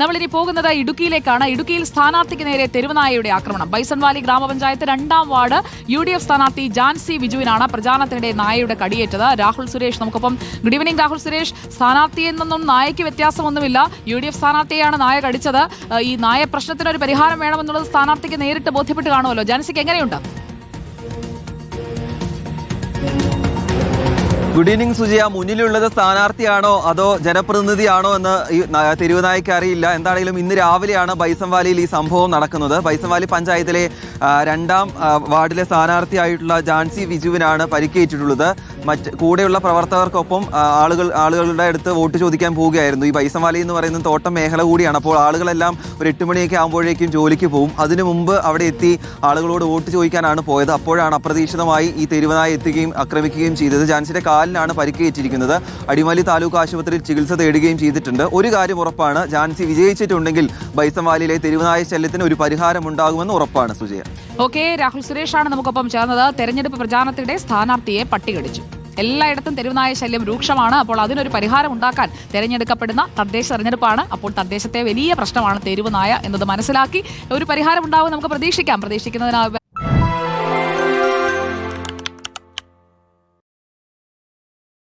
നമ്മളിനി പോകുന്നത് ഇടുക്കിയിലേക്കാണ്. ഇടുക്കിയിൽ സ്ഥാനാർത്ഥിക്ക് നേരെ തെരുവനായയുടെ ആക്രമണം. ബൈസൺവാലി ഗ്രാമപഞ്ചായത്ത് രണ്ടാം വാർഡ് യു ഡി എഫ് സ്ഥാനാർത്ഥി ജാൻസി വിജുവിനാണ് പ്രചാരണത്തിനിടെ നായയുടെ കടിയേറ്റത്. രാഹുൽ സുരേഷ് നമുക്കൊപ്പം ഗുഡ് ഈവനിംഗ് രാഹുൽ സുരേഷ്. സ്ഥാനാർത്ഥിയിൽ നിന്നും നായയ്ക്ക് വ്യത്യാസമൊന്നുമില്ല. യു ഡി എഫ് സ്ഥാനാർത്ഥിയെയാണ് നായ കടിച്ചത്. ഈ നായ പ്രശ്നത്തിന് ഒരു പരിഹാരം വേണമെന്നുള്ളത് സ്ഥാനാർത്ഥിക്ക് നേരിട്ട് ബോധ്യപ്പെട്ട് കാണുമല്ലോ. ജാൻസിക്ക് എങ്ങനെയുണ്ട്? Good evening Sujaya. മുന്നിലുള്ളത് സ്ഥാനാർത്ഥിയാണോ അതോ ജനപ്രതിനിധിയാണോ എന്ന് ഈ അറിയില്ല. എന്താണെങ്കിലും ഇന്ന് രാവിലെയാണ് ബൈസംവാലിയിൽ ഈ സംഭവം നടക്കുന്നത്. ബൈസംവാലി പഞ്ചായത്തിലെ രണ്ടാം വാർഡിലെ സ്ഥാനാർത്ഥിയായിട്ടുള്ള ജാൻസി വിജുവിനാണ് പരിക്കേറ്റിട്ടുള്ളത്. മറ്റ് കൂടെയുള്ള പ്രവർത്തകർക്കൊപ്പം ആളുകൾ ആളുകളുടെ അടുത്ത് വോട്ട് ചോദിക്കാൻ പോവുകയായിരുന്നു. ഈ ബൈസംവാലി എന്ന് പറയുന്നത് തോട്ടം മേഖല കൂടിയാണ്. അപ്പോൾ ആളുകളെല്ലാം ഒരു എട്ട് മണിയൊക്കെ ആകുമ്പോഴേക്കും ജോലിക്ക് പോകും. അതിനു മുമ്പ് അവിടെ എത്തി ആളുകളോട് വോട്ട് ചോദിക്കാനാണ് പോയത്. അപ്പോഴാണ് അപ്രതീക്ഷിതമായി ഈ തെരുവനായി എത്തുകയും ആക്രമിക്കുകയും ചെയ്തത്. ജാൻസിയുടെ കാലിനാണ് പരിക്കേറ്റിരിക്കുന്നത്. അടിമാലി താലൂക്ക് ആശുപത്രിയിൽ ചികിത്സ തേടുകയും ചെയ്തിട്ടുണ്ട്. ഒരു കാര്യം ഉറപ്പാണ് ജാൻസി വിജയിച്ചിട്ടുണ്ടെങ്കിൽ ബൈസംവാലിയിലെ തെരുവനായ ശല്യത്തിന് ഒരു പരിഹാരം ഉണ്ടാകുമെന്ന് ഉറപ്പാണ് സുജയ. ഓക്കെ രാഹുൽ സുരേഷാണ് നമുക്കൊപ്പം ചേർന്നത്. തെരഞ്ഞെടുപ്പ് പ്രചാരണത്തിനിടെ സ്ഥാനാർത്ഥിയെ പട്ടികടിച്ചു. എല്ലായിടത്തും തെരുവുനായ ശല്യം രൂക്ഷമാണ്. അപ്പോൾ അതിനൊരു പരിഹാരം ഉണ്ടാക്കാൻ തെരഞ്ഞെടുക്കപ്പെടുന്ന തദ്ദേശ തെരഞ്ഞെടുപ്പാണ്. അപ്പോൾ തദ്ദേശത്തെ വലിയ പ്രശ്നമാണ് തെരുവുനായ എന്നത് മനസ്സിലാക്കി ഒരു പരിഹാരം ഉണ്ടാവും നമുക്ക് പ്രതീക്ഷിക്കാം. പ്രതീക്ഷിക്കുന്നതിന്